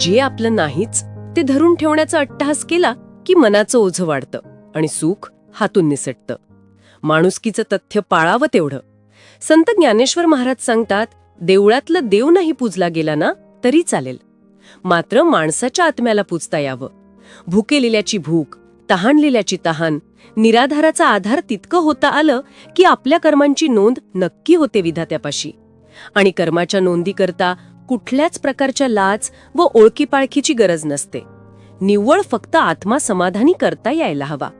जे आपलं नाहीच ते धरून ठेवण्याचा अट्टहास केला की मनाचं ओझं वाढतं आणि सुख हातून निसटतं. माणुसकीचं तथ्य पाळावं तेवढं. संत ज्ञानेश्वर महाराज सांगतात देवळातलं देव नाही पूजला गेला ना तरी चालेल. मात्र माणसाच्या आत्म्याला पूजता यावं. भुकेलेल्याची भूक तहानलेल्याची तहान निराधाराचा आधार तितकं होता आलं की आपल्या कर्मांची नोंद नक्की होते विधात्यापाशी. आणि कर्माच्या नोंदीकरता कुठल्याच प्रकारच्या लाच व ओळखीपाळखीची गरज नसते. निव्वळ फक्त आत्मा समाधानी करता यायला हवा.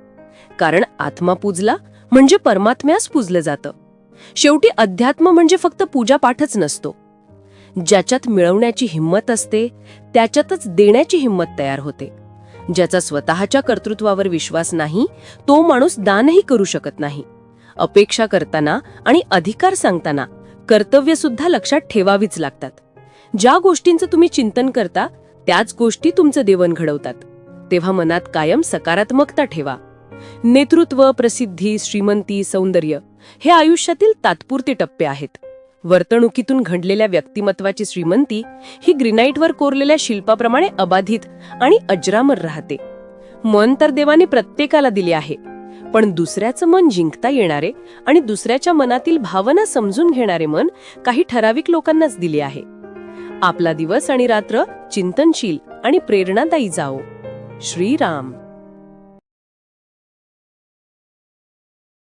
कारण आत्मा पूजला म्हणजे परमात्म्यास पूजलं जातं. शेवटी अध्यात्म म्हणजे फक्त पूजापाठच नसतो. ज्याच्यात मिळवण्याची हिंमत असते त्याच्यातच देण्याची हिंमत तयार होते. ज्याचा स्वतःच्या कर्तृत्वावर विश्वास नाही तो माणूस दानही करू शकत नाही. अपेक्षा करताना आणि अधिकार सांगताना कर्तव्य सुद्धा लक्षात ठेवावीच लागतात. ज्या गोष्टींचं तुम्ही चिंतन करता त्याच गोष्टी तुमचं देवन घडवतात. तेव्हा मनात कायम सकारात्मकता ठेवा. नेतृत्व प्रसिद्धी श्रीमंती सौंदर्य हे आयुष्यातील तात्पुरते टप्पे आहेत. वर्तणुकीतून घडलेल्या व्यक्तिमत्वाची श्रीमंती ही ग्रिनाईटवर कोरलेल्या शिल्पाप्रमाणे अबाधित आणि अजरामर राहते. मन तर देवाने प्रत्येकाला दिले आहे पण दुसऱ्याचं मन जिंकता येणारे आणि दुसऱ्याच्या मनातील भावना समजून घेणारे मन काही ठराविक लोकांनाच दिले आहे. आपला दिवस आणि रात्र चिंतनशील आणि प्रेरणादायी जाओ. श्रीराम.